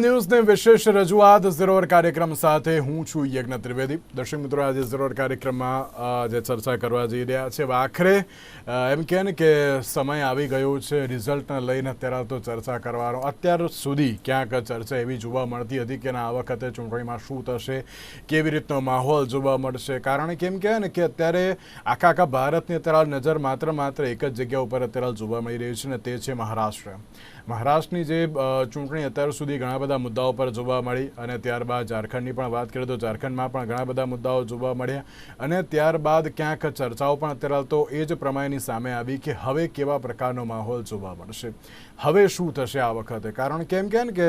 ન્યૂઝની વિશેષ રજૂઆત ઝીરોર કાર્યક્રમ સાથે હું છું યજ્ઞ ત્રિવેદી. દર્શક મિત્રો, આજે ઝીરોર કાર્યક્રમમાં જે ચર્ચા કરવા જઈ રહ્યા છે આખરે એમ કહે ને કે સમય આવી ગયો છે, રિઝલ્ટને લઈને અત્યારે તો ચર્ચા કરવાનો. અત્યાર સુધી ક્યાંક ચર્ચા એવી જોવા મળતી હતી કે આ વખતે ચૂંટણીમાં શું થશે, કેવી રીતનો માહોલ જોવા મળશે? કારણ કે એમ કહે ને કે અત્યારે આખા આખા ભારતની અત્યારે નજર માત્ર માત્ર એક જ જગ્યા ઉપર અત્યારે જોવા મળી રહી છે ને તે છે મહારાષ્ટ્ર. મહારાષ્ટ્રની જે ચૂંટણી અત્યાર સુધી ઘણા બધા મુદ્દાઓ પર જોવા મળી અને ત્યારબાદ ઝારખંડની પણ વાત કરીએ તો ઝારખંડમાં પણ ઘણા બધા મુદ્દાઓ જોવા મળ્યા અને ત્યારબાદ ક્યાંક ચર્ચાઓ પણ અત્યારે તો એ જ પ્રમાણેની સામે આવી કે હવે કેવા પ્રકારનો માહોલ જોવા મળશે. હવે શું થશે આ વખતે? કારણ કે એમ કહે ને કે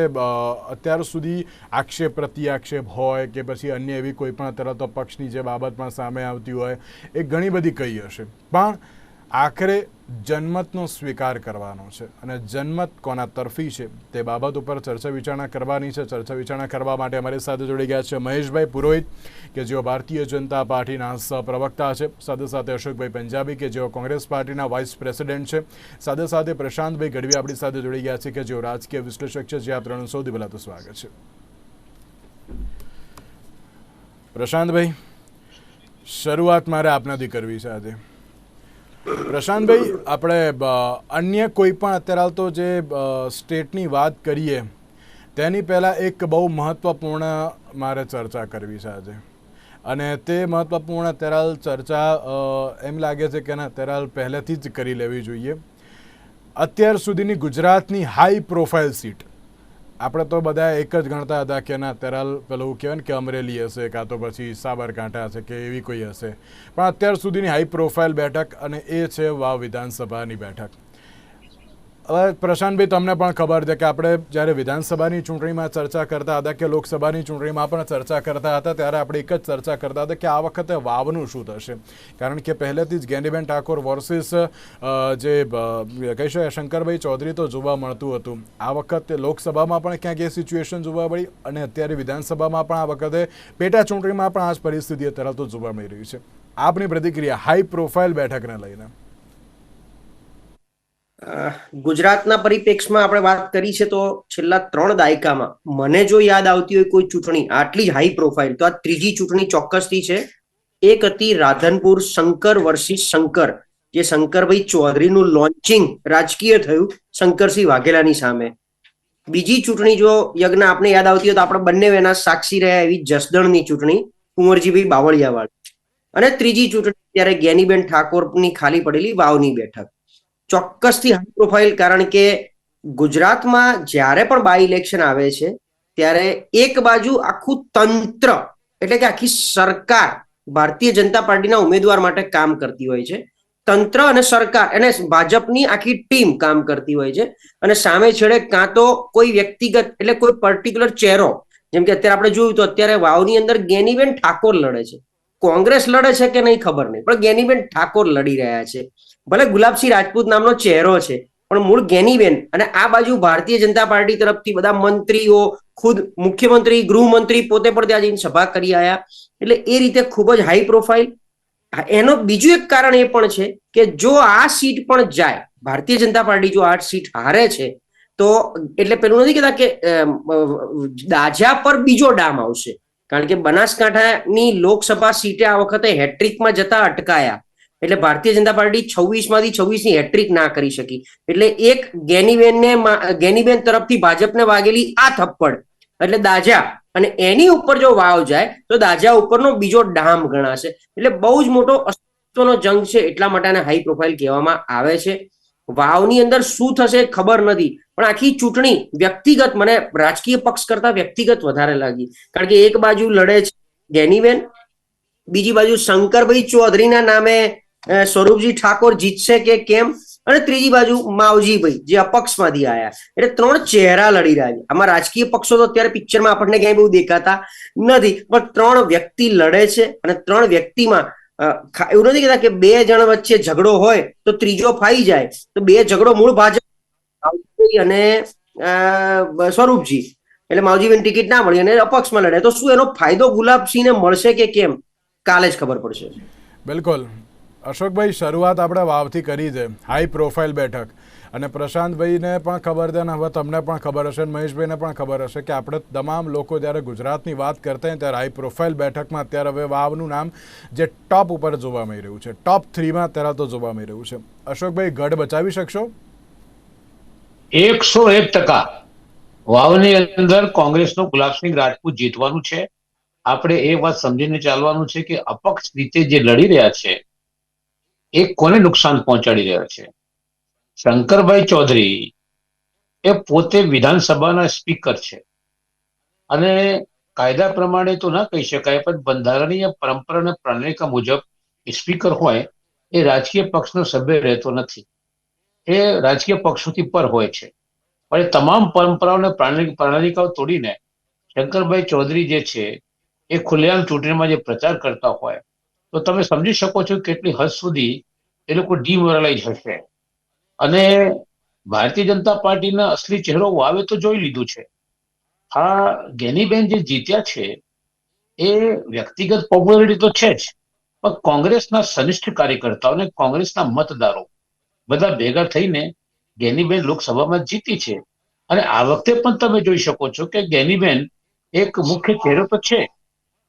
અત્યાર સુધી આક્ષેપ પ્રતિ આક્ષેપ હોય કે પછી અન્ય એવી કોઈ પણ અત્યારે તો પક્ષની જે બાબતમાં સામે આવતી હોય, એ ઘણી બધી કહી હશે. પણ આખરે જન્મતનો સ્વીકાર કરવાનો છે. અને જન્મત કોના તરફી છે તે બાબત ઉપર ચર્ચા વિચારણા કરવાની છે. ચર્ચા વિચારણા કરવા માટે અમારી સાથે જોડી ગયા છે મહેશભાઈ પુરોહિત, કે જેઓ ભારતીય જનતા પાર્ટીના સહપ્રવક્તા છે. સાથે સાથે અશોકભાઈ પંજાબી, કે જેઓ કોંગ્રેસ પાર્ટીના વાઇસ પ્રેસિડેન્ટ છે. સાથે સાથે પ્રશાંતભાઈ ગઢવી આપણી સાથે જોડી ગયા છે, કે જેઓ રાજકીય વિશ્લેષક છે. જે આ ત્રણ સૌથી પહેલાં તો સ્વાગત છે. પ્રશાંતભાઈ, શરૂઆત મારે આપનાથી કરવી છે આજે. પ્રશાંતભાઈ, આપણે અન્ય કોઈ પણ અત્યારે હાલ તો જે સ્ટેટની વાત કરીએ, તેની પહેલાં એક બહુ મહત્ત્વપૂર્ણ મારે ચર્ચા કરવી છે આજે. અને તે મહત્ત્વપૂર્ણ અત્યારે ચર્ચા એમ લાગે છે કે ના અત્યારે હાલ પહેલેથી જ કરી લેવી જોઈએ. અત્યાર સુધીની ગુજરાતની હાઈ પ્રોફાઇલ સીટ આપણે તો બધા એક જ ગણતા હતા કે ના તેરાલ પેલું કહેવાય ને કે અમરેલી હશે કાં તો પછી સાબરકાંઠા હશે કે એવી કોઈ હશે. પણ અત્યાર સુધીની હાઈ પ્રોફાઇલ બેઠક અને એ છે વાવ વિધાનસભાની બેઠક. હવે પ્રશાંતભાઈ, તમને પણ ખબર છે કે આપણે જ્યારે વિધાનસભાની ચૂંટણીમાં ચર્ચા કરતા હતા કે લોકસભાની ચૂંટણીમાં પણ ચર્ચા કરતા હતા, ત્યારે આપણે એક જ ચર્ચા કરતા હતા કે આ વખતે વાવનું શું થશે. કારણ કે પહેલેથી જ ગેનીબેન ઠાકોર વર્સિસ જે કહી શકાય શંકરભાઈ ચૌધરી તો જોવા મળતું હતું. આ વખતે લોકસભામાં પણ ક્યાંક એ સિચ્યુએશન જોવા મળી અને અત્યારે વિધાનસભામાં પણ આ વખતે પેટા ચૂંટણીમાં પણ આ જ પરિસ્થિતિ અત્યારે તો જોવા મળી રહી છે. આપની પ્રતિક્રિયા હાઈ પ્રોફાઇલ બેઠકને લઈને. ગુજરાતના પરિપ્રેક્ષમાં આપણે વાત કરી છે તો છેલ્લા ત્રણ દાયકામાં મને જો યાદ આવતી હોય કોઈ ચૂંટણી, આટલી હાઈ પ્રોફાઇલ તો આ ત્રીજી ચૂંટણી ચોક્કસથી છે. એક હતી રાધનપુર શંકર વર્સિસ શંકર, જે શંકરભાઈ ચૌધરીનું લોન્ચિંગ રાજકીય થયું શંકરસિંહ વાઘેલાની સામે. બીજી ચૂંટણી જો યજ્ઞ આપને યાદ આવતી હોય તો આપણે બંને એના સાક્ષી રહ્યા એવી જસદણની ચૂંટણી કુંવરજીભાઈ બાવળિયાવાળી. અને ત્રીજી ચૂંટણી ત્યારે જ્ઞાનીબેન ઠાકોરની ખાલી પડેલી વાવની બેઠક. ચોક્કસથી હાઈ પ્રોફાઇલ કારણ કે ગુજરાતમાં જ્યારે પણ બાય ઇલેક્શન આવે છે, ત્યારે એક બાજુ આખું તંત્ર, એટલે કે આખી સરકાર ભારતીય જનતા પાર્ટીના ઉમેદવાર માટે કામ કરતી હોય છે. તંત્ર અને સરકાર અને ભાજપની આખી ટીમ કામ કરતી હોય છે. અને સામે છેડે કાં તો કોઈ વ્યક્તિગત એટલે કોઈ પર્ટિક્યુલર ચહેરો, જેમ કે અત્યારે આપણે જોયું તો અત્યારે વાવની અંદર ગેનીબેન ઠાકોર લડે છે. કોંગ્રેસ લડે છે કે નહીં ખબર નહીં, પણ ગેનીબેન ઠાકોર લડી રહ્યા છે. ભલે ગુલાબસિંહ રાજપૂત નામનો ચહેરો છે, પણ મૂળ ગેનીબેન અને આ બાજુ ભારતીય જનતા પાર્ટી તરફથી બધા મંત્રીઓ, ખુદ મુખ્યમંત્રી, ગૃહમંત્રી પોતે પણ ત્યાં જઈને સભા કરી આવ્યા એટલે એ રીતે ખૂબ જ હાઈ પ્રોફાઇલ એનો બીજું એક કારણ એ પણ છે કે જો આ સીટ પણ જાય, ભારતીય જનતા પાર્ટી જો આ સીટ હારે છે, તો એટલે પેલું નથી કહેતા કે દાજા પર બીજો ડામ આવશે. કારણ કે બનાસકાંઠાની લોકસભા સીટે આ વખતે હેટ્રિકમાં જતા અટકાયા. એટલે ભારતીય જનતા પાર્ટી છવ્વીસમાંથી છવ્વીસની હેટ્રિક ના કરી શકી. એટલે એક ગેનીબેનને ગેનીબેન તરફથી ભાજપને વાગેલી આ થપ્પડ. એટલે દાજા, અને એની ઉપર જો વાવ જાય, તો દાજા ઉપરનો બીજો ડામ ગણાશે. એટલે બહુ જ મોટો અસ્તિત્વનો જંગ છે એટલા માટે આને હાઈ પ્રોફાઇલ કહેવામાં આવે છે. વાવની અંદર શું થશે ખબર નથી, પણ આખી ચૂંટણી વ્યક્તિગત, મને રાજકીય પક્ષ કરતા વ્યક્તિગત વધારે લાગી. કારણ કે એક બાજુ લડે છે ગેનીબેન, બીજી બાજુ શંકરભાઈ ચૌધરીના નામે સ્વરૂપજી ઠાકોર જીતશે કે કેમ? અને ત્રીજી બાજુ માવજીભાઈ, જે અપક્ષમાંથી આયા. એટલે ત્રણ ચહેરા લડી રહ્યા છે. આમાં રાજકીય પક્ષો તો અત્યારે પિક્ચરમાં આપણને ક્યાંય બહુ દેખાતા નથી, પણ ત્રણ વ્યક્તિ લડે છે અને ત્રણ વ્યક્તિમાં એવું નથી કહેતા કે બે જણ વચ્ચે ઝઘડો હોય તો ત્રીજો ફાઈ જાય. તો બે ઝઘડો મૂળ ભાજપ અને સ્વરૂપજી. એટલે માવજીભાઈ ટિકિટ ના મળી અને અપક્ષમાં લડે. તો શું એનો ફાયદો ગુલાબસિંહને મળશે કે કેમ? કાલે જ ખબર પડશે. બિલકુલ. અશોકભાઈ, શરૂઆત આપણે વાવથી કરી છે. હાઈ પ્રોફાઇલ બેઠક. અને પ્રશાંતભાઈને પણ ખબર છે અને હવે તમને પણ ખબર હશે અને મહેશભાઈને પણ ખબર હશે કે આપણે તમામ લોકો જ્યારે ગુજરાતની વાત કરતા હોય ત્યારે હાઈ પ્રોફાઇલ બેઠકમાં અત્યારે હવે વાવનું નામ જે ટોપ ઉપર જોવા મળી રહ્યું છે. ટોપ થ્રીમાં અત્યારે તો જોવા મળી રહ્યું છે. અશોકભાઈ, ગઢ બચાવી શકશો? એકસો એક ટકા. વાવની અંદર કોંગ્રેસનું ગુલાબસિંહ રાજપૂત જીતવાનું છે. આપણે એ વાત સમજીને ચાલવાનું છે કે અપક્ષ રીતે જે લડી રહ્યા છે એ કોને નુકસાન પહોંચાડી રહ્યા છે? શંકરભાઈ ચૌધરી એ પોતે વિધાનસભાના સ્પીકર છે. અને કાયદા પ્રમાણે તો ના કહી શકાય, પણ બંધારણીય પરંપરા અને પ્રણાલિકા મુજબ સ્પીકર હોય, એ રાજકીય પક્ષનો સભ્ય રહેતો નથી. એ રાજકીય પક્ષોથી પર હોય છે. પણ એ તમામ પરંપરાઓને અને પ્રણાલિકાઓ તોડીને શંકરભાઈ ચૌધરી જે છે, એ ખુલ્લેઆમ ચૂંટણીમાં જે પ્રચાર કરતા હોય તો તમે સમજી શકો છો કેટલી હદ સુધી એ લોકો ડિમોરલાઇઝ હશે. અને ભારતીય જનતા પાર્ટીના અસલી ચહેરો વાવે તો જોઈ લીધું છે. આ ગેનીબેન જે જીત્યા છે, એ વ્યક્તિગત પોપ્યુલરિટી તો છે જ, પણ કોંગ્રેસના સનિષ્ઠ કાર્યકર્તાઓ અને કોંગ્રેસના મતદારો બધા ભેગા થઈને ગેનીબેન લોકસભામાં જીતી છે. અને આ વખતે પણ તમે જોઈ શકો છો કે ગેનીબેન એક મુખ્ય ચહેરો તો છે,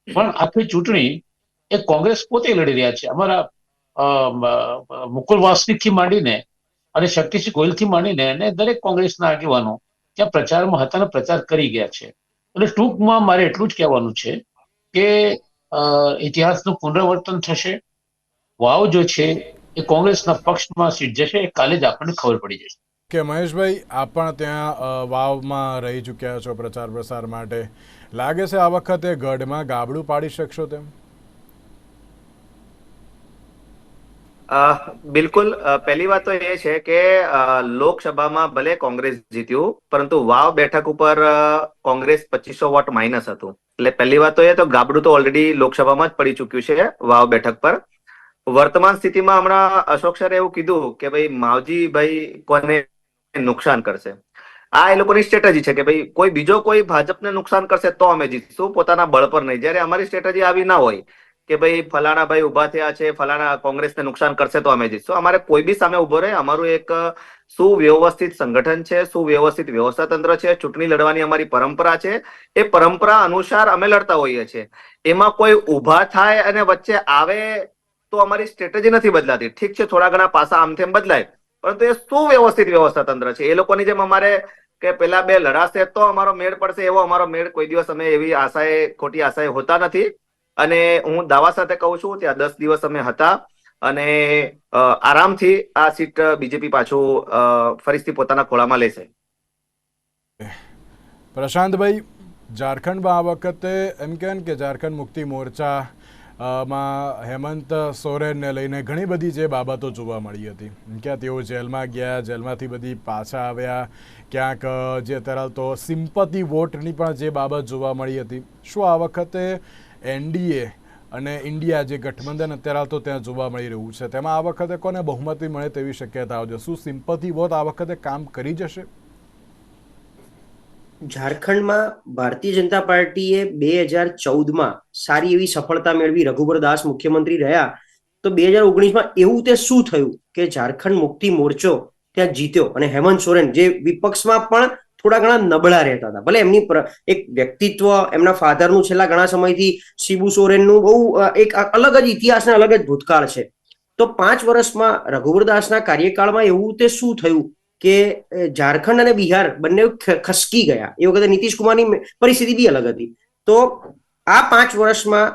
પણ આખી ચૂંટણી એ કોંગ્રેસ પોતે લડી રહ્યા છે. અમારા મુકુલ વાસનિકથી માંડીને અને શક્તિસિંહ ગોયલથી માંડીને અને દરેક કોંગ્રેસના આગેવાનો ત્યાં પ્રચારમાં હતા અને પ્રચાર કરી ગયા છે. એટલે ટૂંકમાં મારે એટલું જ કહેવાનું છે કે ઇતિહાસનું પુનરાવર્તન થશે. વાવ જો છે, એ કોંગ્રેસના પક્ષમાં સીટ જશે કાલે જ આપણને ખબર પડી જશે. કે મહેશભાઈ, આપ પણ ત્યાં વાવમાં રહી ચૂક્યા છો પ્રચાર પ્રસાર માટે. લાગે છે આ વખતે ગઢમાં ગાબડું પાડી શકશો તેમ? બિલકુલ પહેલી વાત તો એ છે કે લોકસભામાં ભલે કોંગ્રેસ જીત્યું, પરંતુ વાવ બેઠક ઉપર કોંગ્રેસ પચીસો વોટ માઇનસ હતું. એટલે પહેલી વાત તો એ, તો ગાબડું તો ઓલરેડી લોકસભામાં જ પડી ચૂક્યું છે, વાવ બેઠક પર. વર્તમાન સ્થિતિમાં હમણાં અશોક સરે એવું કીધું કે ભાઈ માવજીભાઈ કોને નુકસાન કરશે. આ એ લોકોની સ્ટ્રેટેજી છે કે ભાઈ, કોઈ બીજો કોઈ ભાજપને નુકસાન કરશે તો અમે જીતશું, પોતાના બળ પર નહીં. જ્યારે અમારી સ્ટ્રેટેજી આવી ના હોય કે ભાઈ ફલાણા ભાઈ ઊભા થયા છે, ફલાણા કોંગ્રેસને નુકસાન કરશે તો અમે જીતશું અમારે કોઈ બી સામે ઊભો રહે, અમારું એક સુવ્યવસ્થિત સંગઠન છે, સુવ્યવસ્થિત વ્યવસ્થા તંત્ર છે, ચૂંટણી લડવાની અમારી પરંપરા છે, એ પરંપરા અનુસાર અમે લડતા હોઈએ છીએ. એમાં કોઈ ઊભા થાય અને વચ્ચે આવે તો અમારી સ્ટ્રેટેજી નથી બદલાતી. ઠીક છે, થોડા ઘણા પાસા આમ તેમ બદલાય, પરંતુ એ સુવ્યવસ્થિત વ્યવસ્થા તંત્ર છે. એ લોકોની જેમ અમારે કે પેલા બે લડાશે તો અમારો મેળ પડશે, એવો અમારો મેળ કોઈ દિવસ અમે એવી આશાએ, ખોટી આશાએ હોતા નથી. અને હું દાવા સાથે કહું છું ત્યાં દસ દિવસ અમે હતા અને આરામથી આ સીટ બીજેપી પાછું ફરીથી પોતાના ખોળામાં લેશે. પ્રશાંતભાઈ ઝારખંડમાં આ વખતે એમ કે ને કે ઝારખંડ મુક્તિ મોરચા માં હેમંત સોરેનને લઈને ઘણી બધી જે બાબતો જોવા મળી હતી. ક્યાં તેઓ જેલમાં ગયા, જેલમાંથી બધી પાછા આવ્યા, ક્યાંક જે અત્યારે તો સિમ્પતિ વોટની પણ જે બાબત જોવા મળી હતી. શું આ વખતે એનડીએ અને ઇન્ડિયા જે ગઠબંધન અત્યારે તો ત્યાં જોવા મળી રહ્યું છે. તેમાં આ વખતે કોને બહુમતી મળે તેવી શક્યતાઓ છે? શું સિમ્પથી વોટ આ વખતે કામ કરી જશે? ઝારખંડમાં ભારતીય જનતા પાર્ટીએ બે હજાર ચૌદમાં સારી એવી સફળતા મેળવી. રઘુબર દાસ મુખ્યમંત્રી રહ્યા. તો બે હજાર ઓગણીસમાં એવું તે શું થયું કે ઝારખંડ મુક્તિ મોરચો ત્યાં જીત્યો અને હેમંત સોરેન જે વિપક્ષમાં પણ થોડા ઘણા નબળા રહેતા હતા. ભલે એમની એક વ્યક્તિત્વ એમના ફાધરનું છેલ્લા ઘણા સમયથી શિબુ સોરેનનું બહુ એક અલગ જ ઇતિહાસ અને અલગ જ ભૂતકાળ છે. તો પાંચ વર્ષમાં રઘુવરદાસના કાર્યકાળમાં એવું તે શું થયું કે ઝારખંડ અને બિહાર બંને ખસકી ગયા. એ વખતે નીતિશ કુમારની પરિસ્થિતિ બી અલગ હતી. તો આ પાંચ વર્ષમાં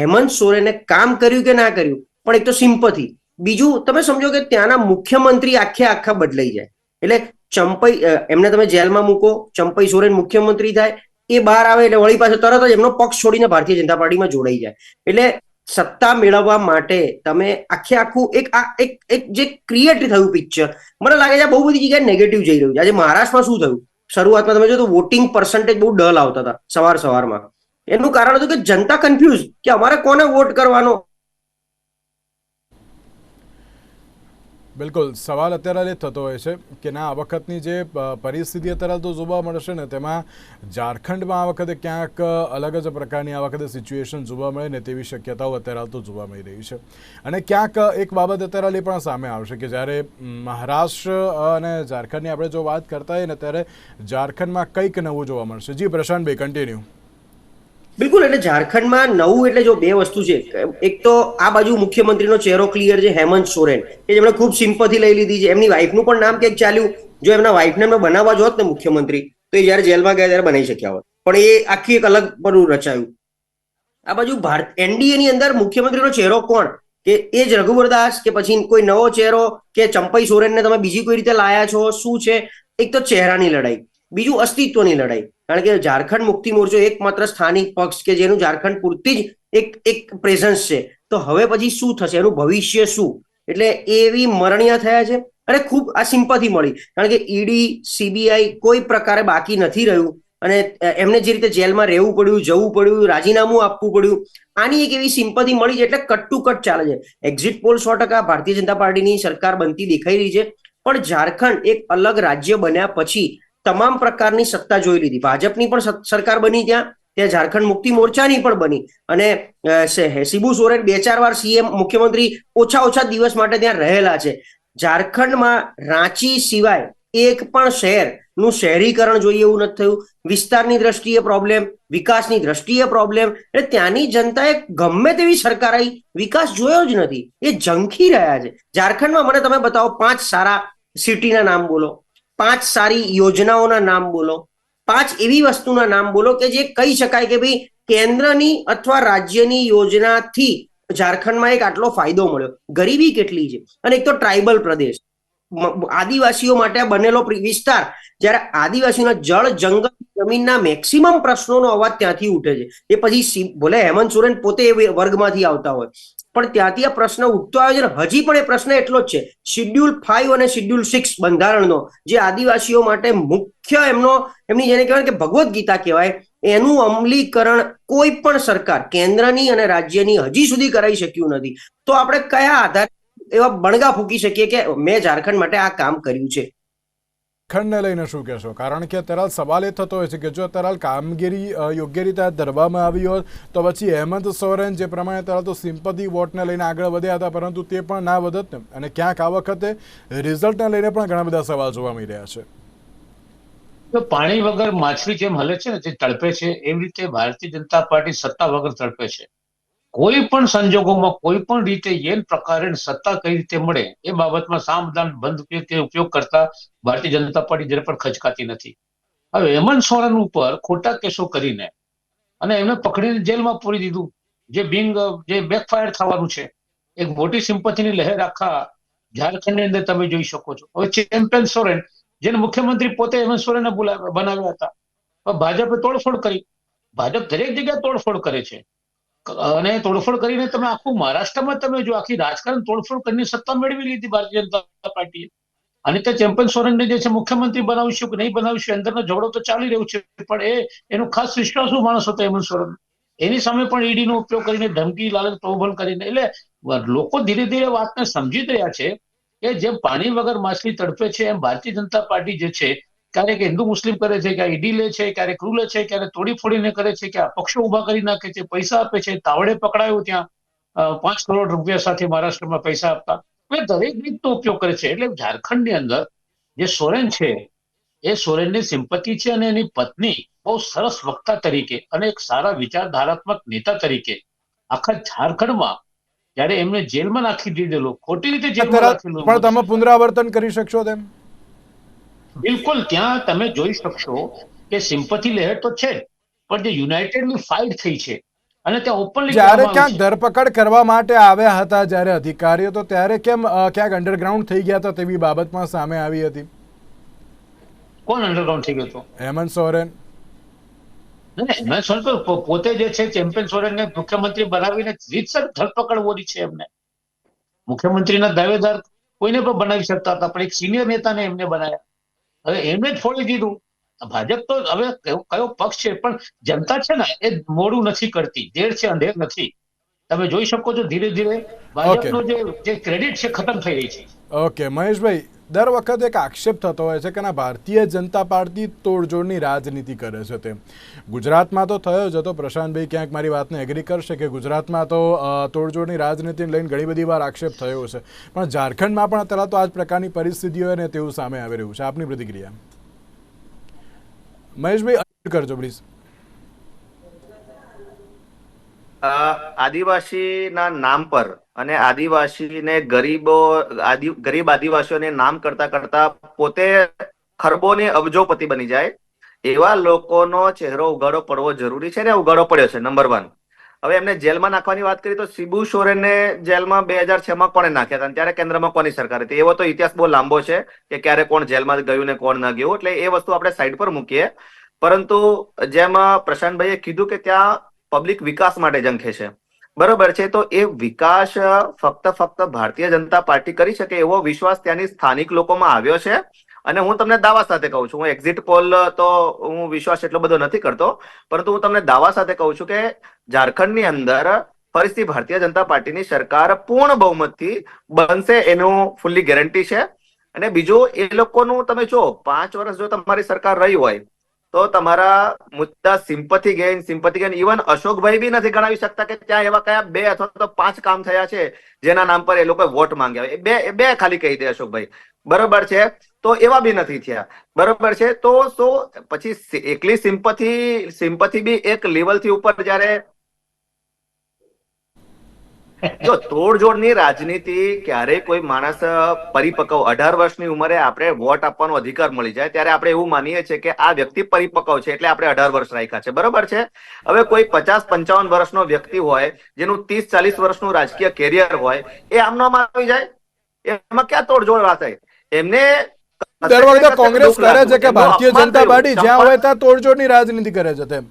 હેમંત સોરેને કામ કર્યું કે ના કર્યું? પણ એક તો સિમ્પથી. બીજું, તમે સમજો કે ત્યાંના મુખ્યમંત્રી આખે આખા બદલાઈ જાય. એટલે ચંપઈ એમને તમે જેલમાં મૂકો, ચંપઈ સોરેન મુખ્યમંત્રી થાય, એ બહાર આવે એટલે વળી પાછો તરત જ એમનો પક્ષ છોડીને ભારતીય જનતા પાર્ટીમાં જોડાઈ જાય. એટલે સત્તા મેળવવા માટે તમે આખે આખું એક, આ, એક એક જે ક્રિએટ થયું પિક્ચર મને લાગે છે બહુ બધી જગ્યાએ નેગેટિવ જઈ રહ્યું છે. આજે મહારાષ્ટ્રમાં શું થયું? શરૂઆતમાં તમે જો તો વોટિંગ પર્સન્ટેજ બહુ ડલ આવતા હતા, સવાર સવારમાં. એનું કારણ હતું કે જનતા કન્ફ્યુઝ કે અમારે કોને વોટ કરવાનો? બિલકુલ, સવાલ અત્યારે થતો હોય છે કે ના, આ વખતની જે પરિસ્થિતિ અત્યારે તો જોવા મળશે ને, તેમાં ઝારખંડમાં આ વખતે ક્યાંક અલગ જ પ્રકારની આ વખતે સિચ્યુએશન જોવા મળે ને, તેવી શક્યતાઓ અત્યારે તો જોવા મળી રહી છે. અને ક્યાંક એક બાબત અત્યારે પણ સામે આવશે કે જ્યારે મહારાષ્ટ્ર અને ઝારખંડની આપણે જો વાત કરતા હોઈએ ને, ત્યારે ઝારખંડમાં કંઈક નવું જોવા મળશે. જી, પ્રશાંતભાઈ કન્ટિન્યુ બિલકુલ એટલે ઝારખંડમાં નવું એટલે જો બે વસ્તુ છે. એક તો આ બાજુ મુખ્યમંત્રીનો ચહેરો ક્લિયર છે, હેમંત સોરેન, કે જેમણે ખૂબ સિમ્પથી લઈ લીધી છે. એમની વાઈફનું પણ નામ ક્યાંક ચાલ્યું? જો એમના વાઈફને એમને બનાવવા જોત ને મુખ્યમંત્રી, તો એ જ્યારે જેલમાં ગયા ત્યારે બનાવી શક્યા હોત. પણ એ આખી એક અલગ બધું રચાયું. આ બાજુ ભારત, એનડીએ ની અંદર મુખ્યમંત્રીનો ચહેરો કોણ? કે એ જ રઘુવરદાસ, કે પછી કોઈ નવો ચહેરો, કે ચંપઈ સોરેનને તમે બીજી કોઈ રીતે લાયા છો? શું છે? એક તો ચહેરાની લડાઈ, બીજું અસ્તિત્વની લડાઈ. કારણ કે ઝારખંડ મુક્તિ મોરચો એકમાત્ર સ્થાનિક પક્ષ કે જેનું ઝારખંડ પૂરતી જ એક એક પ્રેઝન્સ છે. તો હવે પછી શું થશે? એનું ભવિષ્ય શું? એટલે એવી મરણીય થયા છે અને ખૂબ આ સિમ્પથી મળી. કારણ કે ઈડી, સીબીઆઈ કોઈ પ્રકારે બાકી નથી રહ્યું અને એમને જે રીતે જેલમાં રહેવું પડ્યું, જવું પડ્યું, રાજીનામું આપવું પડ્યું, આની એક એવી સિમ્પથી મળી છે એટલે કટ ટુ કટ ચાલે છે. એક્ઝિટ પોલ સો ટકા ભારતીય જનતા પાર્ટીની સરકાર બનતી દેખાઈ રહી છે. પણ ઝારખંડ એક અલગ રાજ્ય બન્યા પછી તમામ પ્રકારની સત્તા જોઈ લીધી. ભાજપની પણ સરકાર બની ત્યાં ત્યાં ઝારખંડ મુક્તિ મોરચાની પણ બની. અને શિબુ સોરેન બે ચાર વાર સીએમ, મુખ્યમંત્રી ઓછા ઓછા દિવસ માટે ત્યાં રહેલા છે. ઝારખંડમાં રાંચી સિવાય એક પણ શહેરનું શહેરીકરણ જોઈએ એવું નથી થયું. વિસ્તારની દ્રષ્ટિએ પ્રોબ્લેમ વિકાસની દ્રષ્ટિએ પ્રોબ્લેમ એટલે ત્યાંની જનતાએ ગમે તેવી સરકાર આવી વિકાસ જોયો જ નથી. એ ઝંખી રહ્યા છે. ઝારખંડમાં મને તમે બતાવો પાંચ સારા સિટીના નામ બોલો. પાંચ સારી યોજનાઓના નામ બોલો. પાંચ એવી વસ્તુના નામ બોલો કે જે કહી શકાય કે ભાઈ કેન્દ્રની અથવા રાજ્યની યોજનાથી ઝારખંડમાં એક આટલો ફાયદો મળ્યો. ગરીબી કેટલી છે? અને એક તો ટ્રાઇબલ પ્રદેશ. આદિવાસીઓ માટે બનેલો વિસ્તાર જ્યારે આદિવાસીઓના જળ, જંગલ, જમીનના મેક્સિમમ પ્રશ્નોનો અવાજ ત્યાંથી ઉઠે છે. એ પછી ભલે હેમંત સોરેન પોતે એ વર્ગમાંથી આવતા હોય. પણ ત્યાંથી આ પ્રશ્ન ઉઠતો આવ્યો છે હજી પણ એ પ્રશ્ન એટલો જ છે. શિડ્યુલ ફાઈવ અને શિડ્યુલ સિક્સ બંધારણનો જે આદિવાસીઓ માટે મુખ્ય એમનો, એમની જેને કહેવાય કે ભગવદ્ ગીતા કહેવાય, એનું અમલીકરણ કોઈ પણ સરકાર કેન્દ્રની અને રાજ્યની હજી સુધી કરાઈ શક્યું નથી. તો આપણે કયા આધારે એવા બણગા ફૂકી શકીએ કે મેં ઝારખંડ માટે આ કામ કર્યું છે? ખંડને લઈને શું કહેશો? કારણ કે અત્યારે સવાલ એ થતો હોય છે કે જો અત્યારે કામગીરી યોગ્ય રીતે ધરવામાં આવી હોત, તો પછી હેમંત સોરેન જે પ્રમાણે અત્યારે તો સિમ્પથી વોટને લઈને આગળ વધ્યા હતા, પરંતુ તે પણ ના વધત ને અને ક્યાંક આ વખતે રિઝલ્ટને લઈને પણ ઘણા બધા સવાલ જોવા મળી રહ્યા છે. પાણી વગર માછલી જેમ હલે છે ને, જે તડપે છે, એવી રીતે ભારતીય જનતા પાર્ટી સત્તા વગર તડપે છે. કોઈ પણ સંજોગોમાં કોઈ પણ રીતે એન પ્રકારે સત્તા કઈ રીતે મળે એ બાબતમાં સામદાન બંધ ઉપયોગ કરતા ભારતીય જનતા પાર્ટી જરા પણ ખચકાતી નથી. હવે હેમંત સોરેન ઉપર ખોટા કેસો કરીને અને એમને પકડીને જેલમાં પૂરી દીધું, જે બિંગ, જે બેકફાયર થવાનું છે, એક મોટી સિમ્પથીની લહેર આખા ઝારખંડની અંદર તમે જોઈ શકો છો. હવે ચેમ્પિયન સોરેન, જેને મુખ્યમંત્રી પોતે હેમંત સોરેને બોલાવ્યા બનાવ્યા હતા ભાજપે તોડફોડ કરી. ભાજપ દરેક જગ્યાએ તોડફોડ કરે છે. અને તોડફોડ કરીને તમે આખું મહારાષ્ટ્રમાં તમે જો આખી રાજકારણ તોડફોડ કરીને સત્તા મેળવી લીધી ભારતીય જનતા પાર્ટીએ. અને તે ચેમ્પિયન સોરેનને જે છે મુખ્યમંત્રી બનાવીશું કે નહીં બનાવીશું, અંદરનો ઝઘડો તો ચાલી રહ્યો છે, પણ એ, એનો ખાસ વિશ્વાસુ માણસ હતો હેમંત સોરેન. એની સામે પણ ઈડીનો ઉપયોગ કરીને ધમકી, લાલચ પ્રલોભન કરીને, એટલે લોકો ધીરે ધીરે વાતને સમજી રહ્યા છે કે જેમ પાણી વગર માછલી તડપે છે, એમ ભારતીય જનતા પાર્ટી જે છે ક્યારેક હિન્દુ મુસ્લિમ કરે છે ક્યારેક ઈડી લે છે ક્યારેક રૂલે છે ક્યારેક તોડી ફોડીને કરે છે કે પક્ષો ઊભા કરી નાખે છે પૈસા આપે છે. તાવડે પકડાયો ત્યાં પાંચ કરોડ રૂપિયા સાથે મહારાષ્ટ્રમાં પૈસા આપતા. એટલે દરેક રીતનો ઉપયોગ કરે છે. એટલે ઝારખંડની અંદર જે સોરેન છે એ સોરેનની સિમ્પતિ છે અને એની પત્ની બહુ સરસ વક્તા તરીકે અને એક સારા વિચારધારાત્મક નેતા તરીકે આખા ઝારખંડમાં જ્યારે એમને જેલમાં નાખી દીધેલો ખોટી રીતે જેલમાં નાખેલું પણ તમે પુનરાવર્તન કરી શકશો તેમ? બિલકુલ ત્યાં તમે જોઈ શકશો કે સિમ્પથી લહેર તો છે પણ જે યુનાઇટેડની ફાઇટ થઈ છે અને ત્યાં ઓપનલી જ્યારે ક્યાંક ધરપકડ કરવા માટે આવ્યા હતા જ્યારે અધિકારીઓ તો ત્યારે કેમ ક્યાંક અંડરગ્રાઉન્ડ થઈ ગયા હતા તેવી બાબતમાં સામે આવી હતી? કોણ અંડરગ્રાઉન્ડ થઈ ગયો હતો? હેમંત સોરેન. મેં શું કહ્યું, પોતે જે છે ચેમ્પિયન સોરેનને મુખ્યમંત્રી બનાવીને રીતસર ધરપકડ બોલી છે એમને. મુખ્યમંત્રીના દાવેદાર કોઈને પણ બનાવી શકતા હતા પણ એક સિનિયર નેતાને એમને બનાવ્યા હવે એમને જ ફોડી દીધું. ભાજપ તો હવે કયો પક્ષ છે પણ જનતા છે ને એ મોડું નથી કરતી. દેર છે અંધેર નથી. તમે જોઈ શકો છો ધીરે ધીરે. ભાજપનો જે જે ક્રેડિટ છે ખતમ થઈ રહી છે. ઓકે મહેશભાઈ દર વખતે એક આક્ષેપ થતો હોય છે કે ના, ભારતીય જનતા પાર્ટી તોડજોડની રાજનીતિ કરે છે તે. ગુજરાતમાં તો થયો જ હતો. પ્રશાંતભાઈ ક્યાંક મારી વાતને એગ્રી કરશે કે ગુજરાતમાં તો તોડજોડની રાજનીતિને લઈને ઘણી બધી વાર આક્ષેપ થયો છે. પણ ઝારખંડમાં પણ અત્યારે તો આ જ પ્રકારની પરિસ્થિતિઓ ને તેવું સામે આવી રહ્યું છે. આપની પ્રતિક્રિયા? મહેશભાઈ કરજો પ્લીઝ આદિવાસીના નામ પર અને આદિવાસીને ગરીબો, આદિ, ગરીબ આદિવાસીઓને નામ કરતા કરતા પોતે ખરબોની અબજોપતિ બની જાય. એવા લોકોનો ચહેરો ઉગાડો પડવો જરૂરી છે ને? ઉગાડો પડ્યો છે નંબર વન હવે એમને જેલમાં નાખવાની વાત કરી તો શિબુ સોરેનને જેલમાં બે હજાર છ માં કોને નાખ્યા હતા? ત્યારે કેન્દ્રમાં કોની સરકાર હતી? એવો તો ઇતિહાસ બહુ લાંબો છે કે ક્યારે કોણ જેલમાં ગયું ને કોણ ન ગયું, એટલે એ વસ્તુ આપણે સાઈડ પર મૂકીએ. પરંતુ જેમ પ્રશાંતભાઈએ કીધું કે ત્યાં પબ્લિક વિકાસ માટે જંખે છે. બરોબર છે, તો એ વિકાસ ફક્ત ફક્ત ભારતીય જનતા પાર્ટી કરી શકે એવો વિશ્વાસ ત્યાંની સ્થાનિક લોકોમાં આવ્યો છે. અને હું તમને દાવા સાથે કહું છું, હું એક્ઝિટ પોલ તો હું વિશ્વાસ એટલો બધો નથી કરતો, પરંતુ હું તમને દાવા સાથે કહું છું કે ઝારખંડની અંદર ફરીથી ભારતીય જનતા પાર્ટીની સરકાર પૂર્ણ બહુમતથી બનશે એનું ફૂલ્લી ગેરંટી છે. અને બીજું, એ લોકોનું તમે જો પાંચ વર્ષ જો તમારી સરકાર રહી હોય તો તમારા મુદ્દા sympathy gain sympathy gain even અશોકભાઈ બી નથી ગણાવી શકતા કે ત્યાં એવા કયા બે અથવા તો પાંચ કામ થયા છે, જેના નામ પર એ લોકો વોટ માંગ્યા. બે બે ખાલી કહી દે અશોકભાઈ. બરોબર છે? તો એવા બી નથી થયા. બરોબર છે? તો સો, પછી એકલી સિમ્પથી સિમ્પથી બી એક લેવલથી ઉપર જ્યારે જો તોડજોડની રાજનીતિ ક્યારેય કોઈ માણસ પરિપક્વ અઢાર વર્ષની ઉંમરે આપણે વોટ આપવાનો અધિકાર મળી જાય ત્યારે આપણે એવું માનીએ છીએ કે આ વ્યક્તિ પરિપક્વ છે એટલે આપણે અઢાર વર્ષ રાખ્યા છે. બરોબર છે? હવે કોઈ પચાસ પંચાવન વર્ષનો વ્યક્તિ હોય જેનું ત્રીસ ચાલીસ વર્ષનું રાજકીય કેરિયર હોય એ આમનામાં આવી જાય? એમાં ક્યાં તોડજોડ વાત થાય? એમને દર વખતે કોંગ્રેસ કરે છે. કે ભારતીય જનતા પાર્ટી જ્યાં હોય ત્યાં તોડજોડની રાજનીતિ કરે છે તેમ.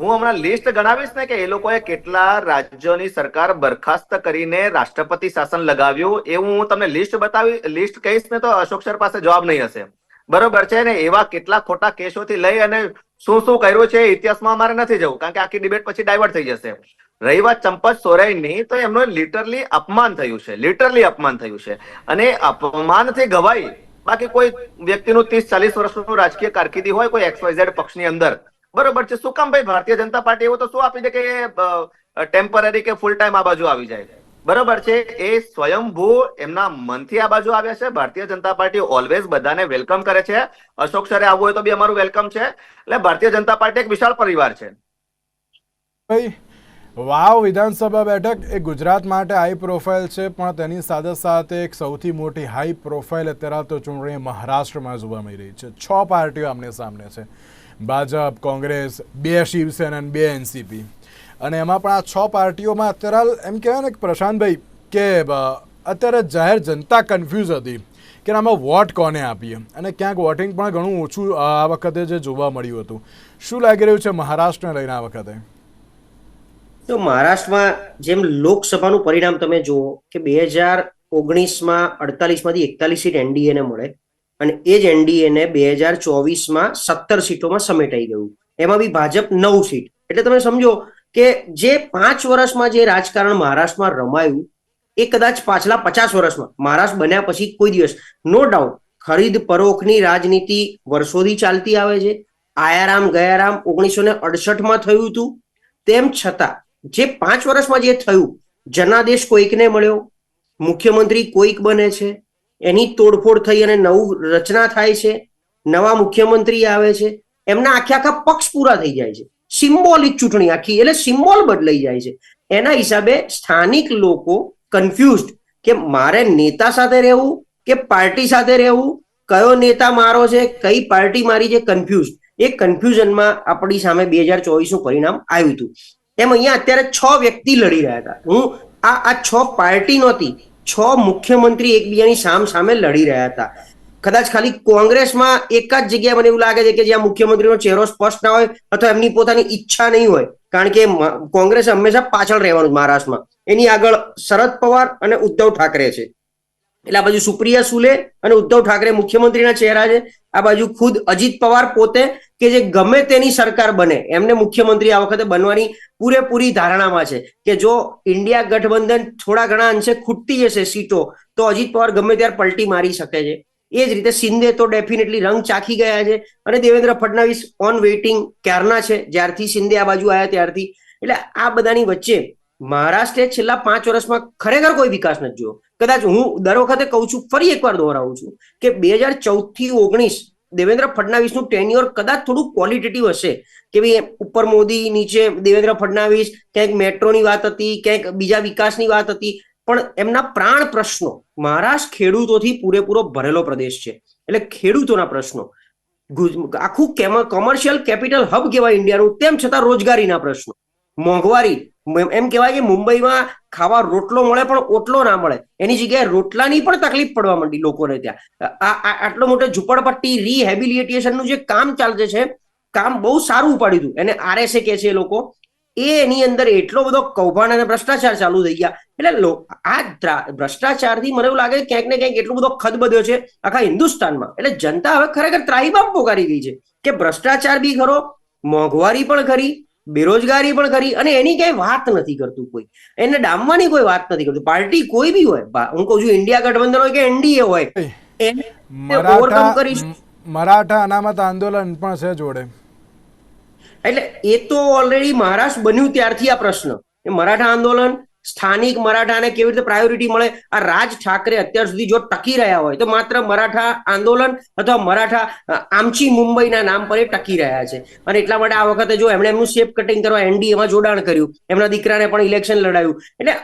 હું હમણાં લિસ્ટ ગણાવીશ ને કે એ લોકોએ કેટલા રાજ્યોની સરકાર બરખાસ્ત કરીને રાષ્ટ્રપતિ શાસન લગાવ્યું એવું હું તમને લિસ્ટ બતાવી લિસ્ટ કહીશ ને તો અશોક સર પાસે જવાબ નહીં હશે. બરોબર છે ને? એવા કેટલા ખોટા કેસોથી લઈ અને શું શું કર્યું છે ઇતિહાસમાં અમારે નથી જવું, કારણ કે આખી ડિબેટ પછી ડાયવર્ટ થઈ જશે. રહી વાત ચંપત સોરેનની તો એમનું લિટરલી અપમાન થયું છે લિટરલી અપમાન થયું છે. અને અપમાનથી ગવાઈ બાકી કોઈ વ્યક્તિનું ત્રીસ ચાલીસ વર્ષનું રાજકીય કારકિર્દી હોય, કોઈ એક્સવાયઝેડ પક્ષની અંદર બરોબર છે. શું કામ ભાઈ? ભારતીય જનતા પાર્ટી એવું તો શું આપી દે કે ટેમ્પરરી કે ફૂલ ટાઈમ આ બાજુ આવી જાય? બરોબર છે. એ સ્વયંભૂ એમના મનથી આ બાજુ આવ્યા છે. ભારતીય જનતા પાર્ટી ઓલવેઝ બધાને વેલકમ કરે છે. અશોક સરે આવવું હોય તો બી અમારું વેલકમ છે. એટલે ભારતીય જનતા પાર્ટી એક વિશાળ પરિવાર છે. ભાઈ, વાવ વિધાનસભા બેઠક. એ ગુજરાત માટે હાઈ પ્રોફાઇલ છે, પણ તેની સાથે સાથે એક સૌથી મોટી હાઈ પ્રોફાઇલ અત્યારે તો ચૂંટણી મહારાષ્ટ્રમાં જોવા મળી રહી છે. છ પાર્ટીઓ આમને સામને છે. ભાજપ, કોંગ્રેસ, બે શિવસેના અને બે એનસીપી. અને એમાં પણ આ છ પાર્ટીઓમાં અત્યારે એમ કહેવાય ને પ્રશાંતભાઈ, કે અત્યારે જાહેર જનતા કન્ફ્યુઝ હતી કે આમાં વોટ કોને આપીએ? અને ક્યાંક વોટિંગ પણ ઘણું ઓછું આ વખતે જે જોવા મળ્યું હતું. શું લાગી રહ્યું છે મહારાષ્ટ્રને લઈને આ વખતે? તો મહારાષ્ટ્રમાં જેમ લોકસભાનું પરિણામ તમે જુઓ કે બે હજાર ઓગણીસમાં અડતાલીસમાંથી એકતાલીસ સીટ એનડીએને મળે અને એ જ એનડીએને બે હજાર ચોવીસમાં સત્તર સીટોમાં સમેટાઈ ગયું. એમાં બી ભાજપ નવ સીટ. એટલે તમે સમજો કે જે પાંચ વર્ષમાં જે રાજકારણ મહારાષ્ટ્રમાં રમાયું, એ કદાચ પાછલા પચાસ વર્ષમાં, મહારાષ્ટ્ર બન્યા પછી કોઈ દિવસ. નો ડાઉટ ખરીદ પરોખની રાજનીતિ વર્ષોથી ચાલતી આવે છે. આયારામ ગયારામ ઓગણીસો ને અડસઠમાં થયું હતું. તેમ છતાં, જે પાંચ વર્ષમાં જે થયું, જનાદેશ કોઈકને મળ્યો, મુખ્યમંત્રી કોઈક બને છે. એની તોડફોડ થઈ અને નવું રચના થાય છે, નવા મુખ્યમંત્રી આવે છે, એમના આખે આખા પક્ષ પૂરા થઈ જાય છે. સિમ્બોલિક ચૂંટણી આખી, એટલે સિમ્બોલ બદલાઈ જાય છે. એના હિસાબે સ્થાનિક લોકો કન્ફ્યુઝડ કે મારે નેતા સાથે રહેવું કે પાર્ટી સાથે રહેવું, કયો નેતા મારો છે, કઈ પાર્ટી મારી છે કન્ફ્યુઝ એ કન્ફ્યુઝનમાં આપણી સામે બે હજાર ચોવીસનું પરિણામ આવ્યું હતું. એમ અહીંયા અત્યારે છ વ્યક્તિ લડી રહ્યા હતા. હું આ આ છ પાર્ટી નહોતી છ મુખ્યમંત્રી એકબીજાની સામ સામે લડી રહ્યા હતા. કદાચ ખાલી કોંગ્રેસમાં એક જ જગ્યાએ મને એવું લાગે છે કે જ્યાં મુખ્યમંત્રીનો ચહેરો સ્પષ્ટ ના હોય અથવા એમની પોતાની ઈચ્છા નહીં હોય, કારણ કે કોંગ્રેસ હંમેશા પાછળ રહેવાનું મહારાષ્ટ્રમાં. એની આગળ શરદ પવાર અને ઉદ્ધવ ઠાકરે છે. એટલે આ બાજુ સુપ્રિયા સુલે અને ઉદ્ધવ ઠાકરે મુખ્યમંત્રીના ચહેરા છે. આ બાજુ ખુદ અજીત પવાર પોતે કે જે ગમે તેની સરકાર બને, એમને મુખ્યમંત્રી આ વખતે બનવાની પૂરેપૂરી ધારણામાં છે કે જો ઇન્ડિયા ગઠબંધન થોડા ઘણા અંશે ખૂટતી જશે સીટો, તો અજીત પવાર ગમે ત્યારે પલટી મારી શકે છે. એ જ રીતે સિંધે તો ડેફિનેટલી રંગ ચાખી ગયા છે અને દેવેન્દ્ર ફડણવીસ ઓન વેઇટિંગ ક્યારના છે, જ્યારથી સિંધે આ બાજુ આવ્યા ત્યારથી. એટલે આ બધાની વચ્ચે મહારાષ્ટ્રે છેલ્લા પાંચ વર્ષમાં ખરેખર કોઈ વિકાસ નથી જોયો. કદાચ હું દર વખતે કહું છું, ફરી એકવાર દોહરાવું છું કે બે હજાર ચૌદથી ઓગણીસ દેવેન્દ્ર ફડણવીસનું ટેન્યુઅર કદાચ થોડું ક્વોલિટેટિવ હશે. કે ભાઈ ઉપર મોદી, નીચે દેવેન્દ્ર ફડણવીસ, ક્યાંક મેટ્રોની વાત હતી, ક્યાંક બીજા વિકાસની વાત હતી. પણ એમના પ્રાણ પ્રશ્નો મહારાષ્ટ્ર ખેડૂતોથી પૂરેપૂરો ભરેલો પ્રદેશ છે. એટલે ખેડૂતોના પ્રશ્નો. આખું કોમર્શિયલ કેપિટલ હબ કહેવાય ઇન્ડિયાનું તેમ છતાં રોજગારીના પ્રશ્નો. મોંઘવારી, એમ કહેવાય કે મુંબઈમાં ખાવા રોટલો મળે પણ ઓટલો ના મળે. એની જગ્યાએ રોટલાની પણ તકલીફ પડવા માંડી લોકોને ત્યાં. આટલો મોટો ઝુંપડપટ્ટી રિહેબિલિટેશનનું જે કામ ચાલે છે, કામ બહુ સારું ઉપાડ્યું હતું. એને આરએસએ કે છે એ લોકો. એ એની અંદર એટલો બધો કૌભાંડ અને ભ્રષ્ટાચાર ચાલુ થઈ ગયા. એટલે લો- આ ભ્રષ્ટાચારથી મને એવું લાગે કે ક્યાંક ને ક્યાંક એટલો બધો ખદબદ્યો છે આખા હિન્દુસ્તાનમાં. એટલે જનતા હવે ખરેખર ત્રાહીબામ પોકારી ગઈ છે. કે ભ્રષ્ટાચાર બી ખરો, મોંઘવારી પણ ખરી બેરોજગારી પણ ખરી અને એની ક્યાંય વાત નથી કરતું કોઈ. એને ડામવાની કોઈ વાત નથી કરતું. પાર્ટી કોઈ બી હોય હું કહું છું ઇન્ડિયા ગઠબંધન હોય કે એનડીએ હોય મરાઠા કરીશું. મરાઠા અનામત આંદોલન પણ છે જોડે. એટલે એ તો ઓલરેડી મહારાષ્ટ્ર બન્યું ત્યારથી આ પ્રશ્ન. એ મરાઠા આંદોલન સ્થાનિક મરાઠાને કેવી રીતે પ્રાયોરિટી મળે? આ રાજ ઠાકરે અત્યાર સુધી જો ટકી રહ્યા હોય તો માત્ર મરાઠા આંદોલન અથવા મરાઠા આમચી મુંબઈના નામ પર એ ટકી રહ્યા છે. અને એટલા માટે આ વખતે જો એમણે એમનું શેપ કટિંગ કરવા એનડીએમાં જોડાણ કર્યું, એમના દીકરાને પણ ઇલેક્શન લડાયું. એટલે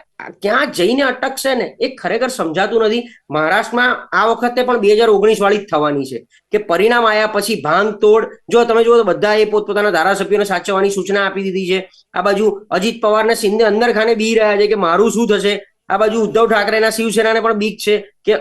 ક્યાં જઈને અટકશે ને એ ખરેખર સમજાતું નથી. મહારાષ્ટ્રમાં આ વખતે પણ બે હજાર ઓગણીસ વાળી જ થવાની છે કે પરિણામ આવ્યા પછી ભાંગ તોડ જો તમે જુઓ તો બધા એ પોતપોતાના ધારાસભ્યોને સાચવવાની સૂચના આપી દીધી છે. આ બાજુ અજીત પવારને સિંધે અંદર ખાને બી રહ્યા છે કે મારું શું થશે? આ બાજુ ઉદ્ધવ ઠાકરેના શિવસેનાને પણ બીક છે કે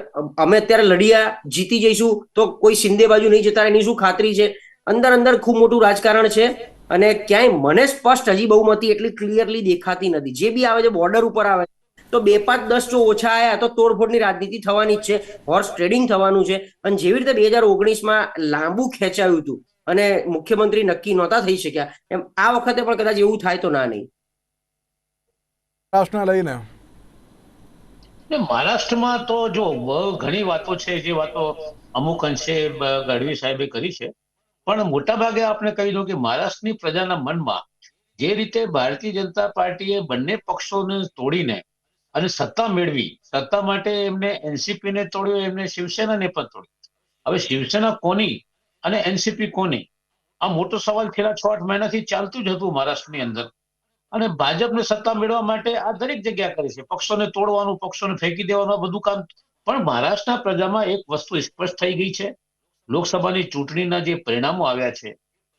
અમે અત્યારે લડિયા, જીતી જઈશું તો કોઈ સિંધે બાજુ નહીં જતા, એની શું ખાતરી છે? અંદર અંદર ખૂબ મોટું રાજકારણ છે. અને ક્યાંય મને સ્પષ્ટ હજી બહુમતી એટલી ક્લિયરલી દેખાતી નથી. જે બી આવે છે બોર્ડર ઉપર આવે તો બે પાંચ દસ જો ઓછા આવ્યા તો તોડફોડની રાજનીતિ થવાની જ છે હોર્સ ટ્રેડિંગ થવાનું છે. અને જેવી રીતે બે હજાર ઓગણીસમાં લાંબુ ખેંચાયું હતું અને મુખ્યમંત્રી નક્કી નહોતા થઈ શક્યા એમ આ વખતે પણ કદાચ એવું થાય તો ના નહીં. મહારાષ્ટ્રને લઈને. મહારાષ્ટ્રમાં તો જો ઘણી વાતો છે જે વાતો અમુક અંશે બ- ગઢવી સાહેબે કરી છે પણ મોટા ભાગે આપણે કહી દઉં કે મહારાષ્ટ્રની પ્રજાના મનમાં જે રીતે ભારતીય જનતા પાર્ટીએ બંને પક્ષોને તોડીને અને સત્તા મેળવી, સત્તા માટે એમને એનસીપી ને તોડ્યું, એમને શિવસેનાને પણ તોડ્યું. હવે શિવસેના કોની અને એનસીપી કોની? આ મોટો સવાલ છેલ્લા છ આઠ મહિનાથી ચાલતું જ હતું મહારાષ્ટ્રની અંદર. અને ભાજપને સત્તા મેળવવા માટે આ દરેક જગ્યા કરે છે. પક્ષોને તોડવાનું, પક્ષોને ફેંકી દેવાનું બધું કામ. પણ મહારાષ્ટ્રના પ્રજામાં એક વસ્તુ સ્પષ્ટ થઈ ગઈ છે. લોકસભાની ચૂંટણીના જે પરિણામો આવ્યા છે,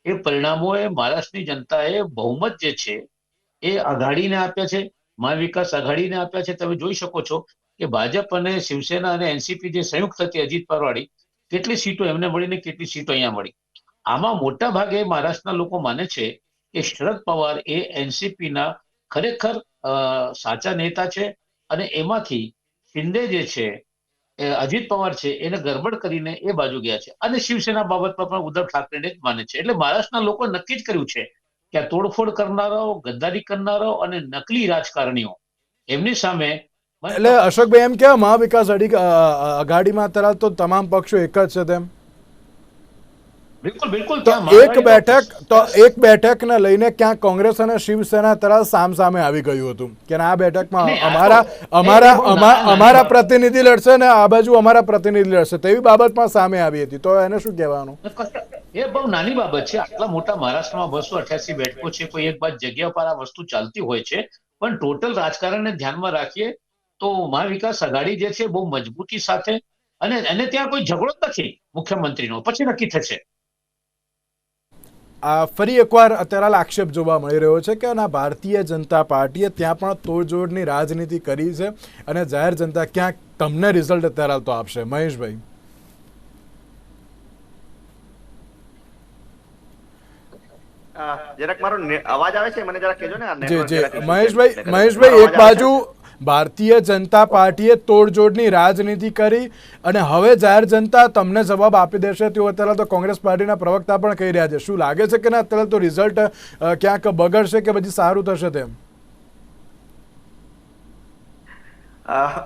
એ પરિણામોએ મહારાષ્ટ્રની જનતાએ બહુમત જે છે, એ આઘાડીને આપ્યા છે. મહાવિકાસ આઘાડીને આપ્યા છે. તમે જોઈ શકો છો કે ભાજપ અને શિવસેના અને એનસીપી જે સંયુક્ત હતી અજીત પરવાડી કેટલી સીટો એમને મળીને કેટલી સીટો અહીંયા મળી. આમાં મોટા ભાગે મહારાષ્ટ્રના લોકો માને છે કે શરદ પવાર એ એનસીપી ના ખરેખર સાચા નેતા છે અને એમાંથી શિંદે જે છે અજીત પવાર છે એને ગરબડ કરીને એ બાજુ ગયા છે. અને શિવસેના બાબતમાં પણ ઉદ્ધવ ઠાકરેને જ માને છે. એટલે મહારાષ્ટ્રના લોકો નક્કી જ કર્યું છે કે આ તોડફોડ કરનારાઓ ગદ્દારી કરનારાઓ અને નકલી રાજકારણીઓ એમની સામે એટલે અશોકભાઈ એમ કે મહાવિકાસ અડી અ, અ, આઘાડીમાં અત્યારે તો તમામ પક્ષો એક જ છે તેમ? બિલકુલ બિલકુલ. તો એક બેઠક તો એક બેઠકને લઈને ક્યાં કોંગ્રેસ અને શિવસેના તરફ સામ સામે આવી ગયું હતું? કે આ બેઠકમાં અમારા અમારા અમારા પ્રતિનિધિ લડશે ને આ બાજુ અમારા પ્રતિનિધિ લડશે. તેવી બાબતમાં સામે આવી હતી. તો એને શું કહેવાનું? એ બહુ નાની બાબત છે. આટલા મોટા મહારાષ્ટ્રમાં બસો અઠ્યાસી બેઠકો છે કોઈ એક બાદ જગ્યા પર આ વસ્તુ ચાલતી હોય છે. પણ ટોટલ રાજકારણને ધ્યાનમાં રાખીએ તો મહાવિકાસ આઘાડી જે છે બહુ મજબૂતી સાથે અને એને ત્યાં કોઈ ઝઘડો નથી મુખ્યમંત્રીનો. પછી નક્કી થશે. ફરી એકવાર અત્યારે હાલ આક્ષેપ જોવા મળી રહ્યો છે કે ના ભારતીય જનતા પાર્ટીએ ત્યાં પણ તોડજોડની રાજનીતિ કરી છે અને જાહેર જનતા ક્યાંક તમને રિઝલ્ટ અત્યારે હાલ તો આપશે મહેશભાઈ જરાક મારો અવાજ આવે છે મને જરાક કહેજો ને જી જી. મહેશભાઈ મહેશભાઈ એક બાજુ? ભારતીય જનતા પાર્ટીએ તોડજોડની રાજનીતિ કરી અને હવે જાહેર જનતા તમને જવાબ આપી દેશે. તેવું અત્યારે તો કોંગ્રેસ પાર્ટીના પ્રવક્તા પણ કહી રહ્યા છે. શું લાગે છે કે ના? અત્યારે તો રિઝલ્ટ ક્યાંક બગડશે કે પછી સારું થશે તેમ?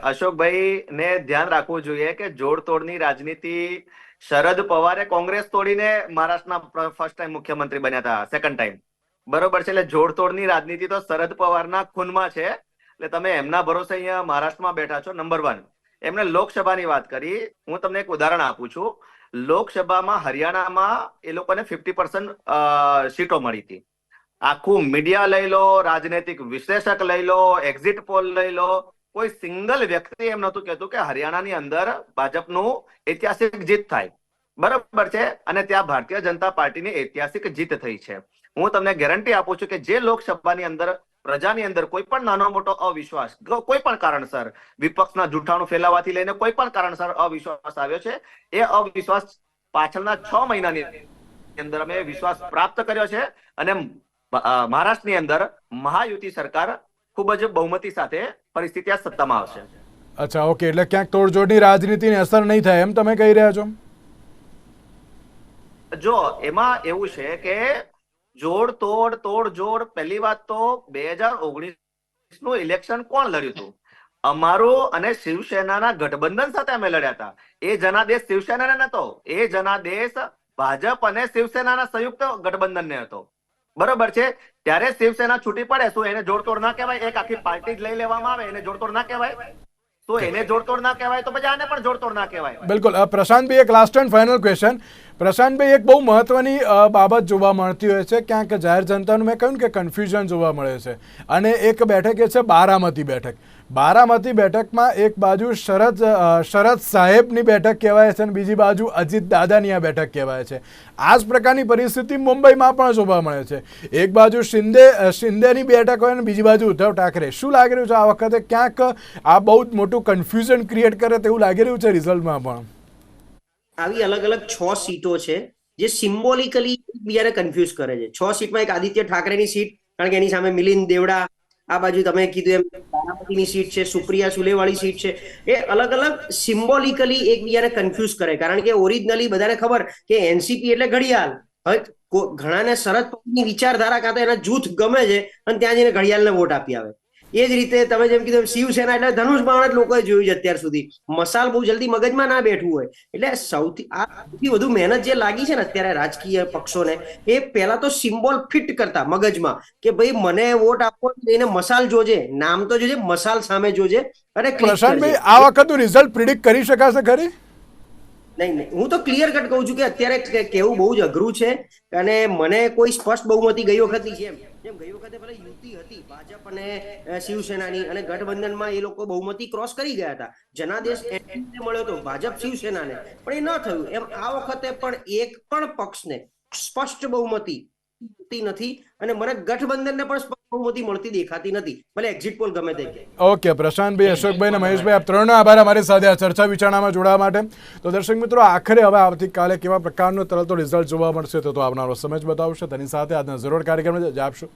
અશોકભાઈ ને ધ્યાન રાખવું જોઈએ કે જોડ તોડની રાજનીતિ શરદ પવારે કોંગ્રેસ તોડીને મહારાષ્ટ્રના ફર્સ્ટ ટાઈમ મુખ્યમંત્રી બન્યા હતા સેકન્ડ ટાઈમ બરોબર છે, એટલે જોડ તોડની રાજનીતિ તો શરદ પવારના ખૂનમાં છે. એટલે તમે એમના ભરોસે અહીંયા મહારાષ્ટ્રમાં બેઠા છો નંબર વન એમણે લોકસભાની વાત કરી. હું તમને એક ઉદાહરણ આપું છું. લોકસભામાં હરિયાણામાં એ લોકોને ફિફ્ટી પર્સન્ટ સીટો મળી હતી. આખું મીડિયા લઈ લો, રાજનૈતિક વિશ્લેષક લઈ લો એક્ઝિટ પોલ લઈ લો. કોઈ સિંગલ વ્યક્તિ એમ નતું કહેતું કે હરિયાણાની અંદર ભાજપનું ઐતિહાસિક જીત થાય. બરાબર છે? અને ત્યાં ભારતીય જનતા પાર્ટીની ઐતિહાસિક જીત થઈ છે. હું તમને ગેરંટી આપું છું કે જે લોકસભાની અંદર પ્રજાની અંદર કોઈ પણ નાનો મોટો અવિશ્વાસ કોઈ પણ કારણસર વિપક્ષના જૂઠાણું ફેલાવાથી લઈને કોઈ પણ કારણસર અવિશ્વાસ આવ્યો છે એ અવિશ્વાસ પાછળના છ મહિનાની અંદર અમે વિશ્વાસ પ્રાપ્ત કર્યો છે અને મહારાષ્ટ્રની અંદર મહાયુતિ સરકાર ખૂબ જ બહુમતી સાથે પરિસ્થિતિ આ સત્તામાં આવશે. અચ્છા ઓકે એટલે ક્યાંક તોડજોડની રાજનીતિની અસર નહીં થાય એમ તમે કહી રહ્યા છો? જો એમાં એવું છે કે જોડ, તોડ તોડ, જોડ. પહેલી વાત તો બે હજાર ઓગણીસનું ઇલેક્શન કોણ લડ્યું હતું? અમારું અને શિવસેનાના ગઠબંધન સાથે અમે લડ્યા હતા. એ જનાદેશ શિવસેનાને નતો એ જનાદેશ ભાજપ અને શિવસેનાના સંયુક્ત ગઠબંધનને હતો. બરોબર છે? ત્યારે શિવસેના છૂટી પડે શું? એને જોડતોડ ના કહેવાય? એક આખી પાર્ટી જ લઈ લેવામાં આવે, એને જોડતોડ ના કહેવાય? તો એને જોડતોડ ના કહેવાય તો પછી આને પણ જોડતોડ ના કહેવાય. બિલકુલ. પ્રશાંતભાઈ એક last and final question Prashantbhai એક બહુ મહત્વની બાબત જોવા મળતી હોય છે. ક્યાંક જાહેર જનતાનું મેં કહ્યું કે કન્ફ્યુઝન જોવા મળે છે. અને એક બેઠક એ છે બારામતી બેઠક. બારામતી બેઠકમાં એક બાજુ શરદ શરદ સાહેબની બેઠક કહેવાય છે અને બીજી બાજુ અજીત દાદાની આ બેઠક કહેવાય છે. આ જ પ્રકારની પરિસ્થિતિ મુંબઈમાં પણ જોવા મળે છે. એક બાજુ શિંદે શિંદેની બેઠક હોય અને બીજી બાજુ ઉદ્ધવ ઠાકરે. શું લાગી રહ્યું છે આ વખતે? ક્યાંક આ બહુ જ મોટું કન્ફ્યુઝન ક્રિએટ કરે તેવું લાગી રહ્યું છે રિઝલ્ટમાં પણ? આવી અલગ અલગ છ સીટો છે, જે સિમ્બોલિકલી એકબીજાને કન્ફ્યુઝ કરે છે. છ સીટમાં એક આદિત્ય ઠાકરેની સીટ, કારણ કે એની સામે મિલિંદ દેવડા આ બાજુ તમે કીધું એમ બારામતીની સીટ છે, સુપ્રિયા સુલેવાળી સીટ છે. એ અલગ અલગ સિમ્બોલિકલી એકબીજાને કન્ફ્યુઝ કરે. કારણ કે ઓરિજિનલી બધાને ખબર કે એનસીપી એટલે ઘડિયાળ. હવે ઘણાને શરદ પવારની વિચારધારા કાં તો એના જૂથ ગમે છે, અને ત્યાં જઈને ઘડિયાળને વોટ આપી આવે. એ જ રીતે તમે જેમ કીધું શિવસેના એટલે ધનુષ બાણ જ લોકોએ જોયું છે અત્યાર સુધી. મસાલ બહુ જલ્દી મગજમાં ના બેઠવું હોય. એટલે સૌથી આ સૌથી વધુ મહેનત જે લાગી છે ને અત્યારે રાજકીય પક્ષોને એ પહેલા તો સિમ્બોલ ફિટ કરતા મગજમાં કે ભાઈ મને વોટ આપવો એને મસાલ જોજે. નામ તો જોજે મસાલ સામે જોજે અને પ્રશાંતભાઈ. આ વખતનું રિઝલ્ટ પ્રિડિક્ટ કરી શકાશે ખરી? નહીં નહીં. હું તો ક્લિયર કટ કહું છું કે અત્યારે કે- કહેવું બહુ જ અઘરું છે અને મને કોઈ સ્પષ્ટ બહુમતી ગઈ વખતની એમ જેમ ગઈ વખતે ભલે યુતિ હતી, ભાજપ અને શિવસેનાની અને ગઠબંધનમાં એ લોકો બહુમતી ક્રોસ કરી ગયા હતા. જનાદેશ NDA મળ્યો હતો ભાજપ શિવસેનાને. પણ એ ન થયું. એમ આ વખતે પણ એક પણ પક્ષને સ્પષ્ટ બહુમતી નથી. અને મને ગઠબંધનને પણ બહુમતી મળતી દેખાતી નથી. ભલે એક્ઝિટ પોલ ગમે તે ઓકે પ્રશાંતભાઈ અશોકભાઈ અને મહેશભાઈ આપ ત્રણનો આભાર અમારી સાથે આ ચર્ચા વિચારણામાં જોડાવા માટે. તો દર્શક મિત્રો આખરે હવે આવતીકાલે કેવા પ્રકારનો તરત રિઝલ્ટ જોવા મળશે તો આવનારો સમય જ બતાવશે. તેની સાથે આજના જરૂર કાર્યક્રમ જ આપશો.